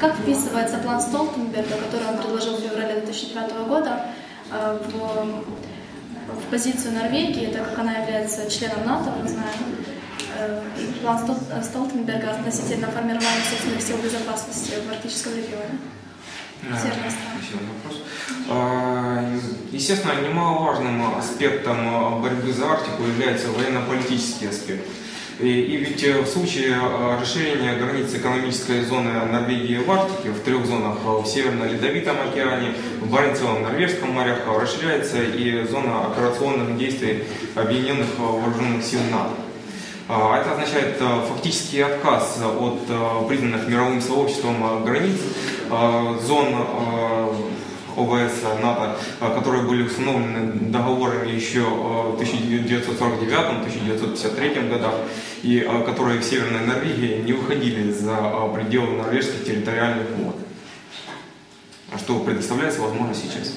Как вписывается план Столтенберга, который он предложил в феврале 2005 года, э, в, в позицию Норвегии, так как она является членом НАТО, мы знаем, э, план Стол- Столтенберга относительно формирования собственных сил безопасности в арктическом регионе? Страна. Спасибо за вопрос. А, Естественно, немаловажным аспектом борьбы за Арктику является военно-политический аспект. И, и ведь э, в случае э, расширения границ экономической зоны Норвегии в Арктике, в трех зонах э, в Северно-Ледовитом океане, в Баренцевом, Норвежском морях расширяется и зона операционных действий Объединенных Вооруженных Сил НАТО. А, Это означает э, фактический отказ от э, признанных мировым сообществом э, границ э, зон э, ОВС НАТО, которые были установлены договорами еще э, в 1949-1953 годах и э, которые в Северной Норвегии не выходили за э, пределы норвежских территориальных вод. Что предоставляется возможно сейчас.